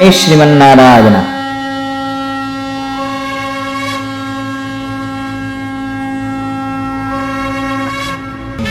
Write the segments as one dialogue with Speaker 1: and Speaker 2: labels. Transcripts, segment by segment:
Speaker 1: జై శ్రీమన్నారాయణ?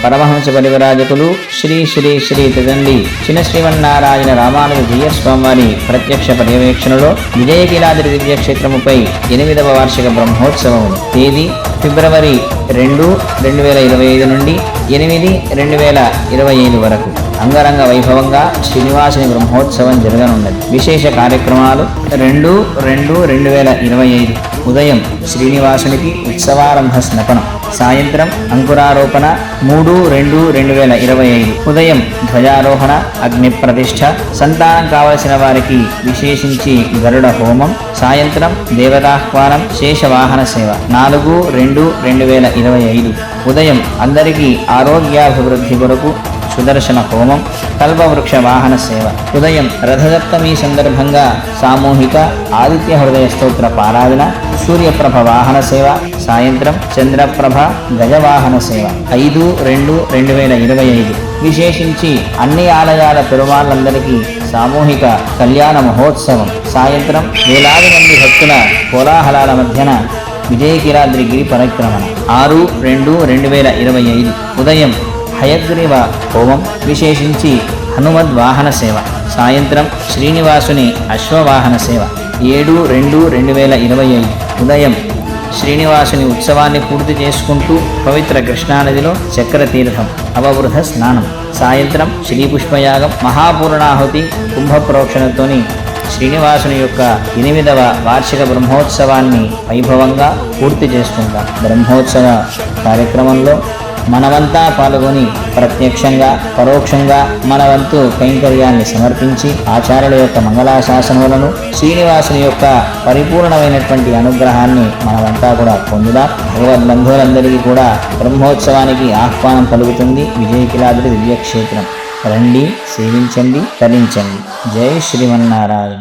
Speaker 1: పరమహంస పరివరాజకులు శ్రీ శ్రీ శ్రీ తిదండి చిన్న శ్రీమన్నారాయణ రామానుజ జీయ స్వామివారి ప్రత్యక్ష పర్యవేక్షణలో విజయకిలాద్రి దివ్యక్షేత్రముపై ఎనిమిదవ వార్షిక బ్రహ్మోత్సవం. తేదీ ఫిబ్రవరి రెండు రెండు వేల ఇరవై ఐదు నుండి ఎనిమిది రెండు వేల ఇరవై ఐదు వరకు. అంగరంగ వైభవంగా శ్రీనివాసుని బ్రహ్మోత్సవం జరగనున్నది. విశేష కార్యక్రమాలు రెండు రెండు రెండు వేల ఇరవై ఐదు. ఉదయం శ్రీనివాసునికి ఉత్సవారంభ స్నపనం. సాయంత్రం అంకురారోపణ మూడు రెండు రెండు వేల ఇరవై ఐదు. ఉదయం ధ్వజారోహణ అగ్నిప్రతిష్ఠ. సంతానం కావలసిన వారికి విశేషించి గరుడ హోమం. సాయంత్రం దేవతాహ్వానం శేషవాహన సేవ. నాలుగు రెండు రెండు వేల ఇరవై ఐదు. ఉదయం అందరికీ ఆరోగ్యాభివృద్ధి కొరకు సుదర్శన హోమం కల్పవృక్ష వాహన సేవ. ఉదయం రథసప్తమి సందర్భంగా సామూహిక ఆదిత్య హృదయ స్తోత్ర పారాధన సూర్యప్రభ వాహన సేవ సాయంత్రం చంద్రప్రభ గజవాహన సేవ. ఐదు రెండు రెండు వేల ఇరవై ఐదు. విశేషించి అన్ని ఆలయాల పెరుమాళ్ళందరికీ సామూహిక కళ్యాణ మహోత్సవం. సాయంత్రం వేలాది మంది భక్తుల కోలాహలాల మధ్యన విజయకిరాద్రిగిరి పరిక్రమణ. ఆరు రెండు రెండు వేల ఇరవై ఐదు. ఉదయం హయగ్రీవ హోమం విశేషించి హనుమద్ వాహన సేవ. సాయంత్రం శ్రీనివాసుని అశ్వవాహన సేవ. ఏడు రెండు రెండు వేల ఇరవై ఐదు ఉదయం శ్రీనివాసుని ఉత్సవాన్ని పూర్తి చేసుకుంటూ పవిత్ర కృష్ణానదిలో చక్ర తీర్థం అవబృధ స్నానం. సాయంత్రం శ్రీ పుష్పయాగం మహాపూర్ణాహుతి కుంభప్రోక్షణతోని శ్రీనివాసుని యొక్క ఎనిమిదవ వార్షిక బ్రహ్మోత్సవాన్ని వైభవంగా పూర్తి చేసుకుంటాం. బ్రహ్మోత్సవ కార్యక్రమంలో మనమంతా పాల్గొని ప్రత్యక్షంగా పరోక్షంగా మన వంతు కైంకర్యాన్ని సమర్పించి ఆచార్యుల యొక్క మంగళాశాసనములను శ్రీనివాసుని యొక్క పరిపూర్ణమైనటువంటి అనుగ్రహాన్ని మనమంతా కూడా పొందుదాం. భగవద్బంధువులందరికీ కూడా బ్రహ్మోత్సవానికి ఆహ్వానం కలుగుతుంది విజయకిలాద్రి దివ్యక్షేత్రం. రండి సేవించండి తరించండి. జై శ్రీమన్నారాయణ.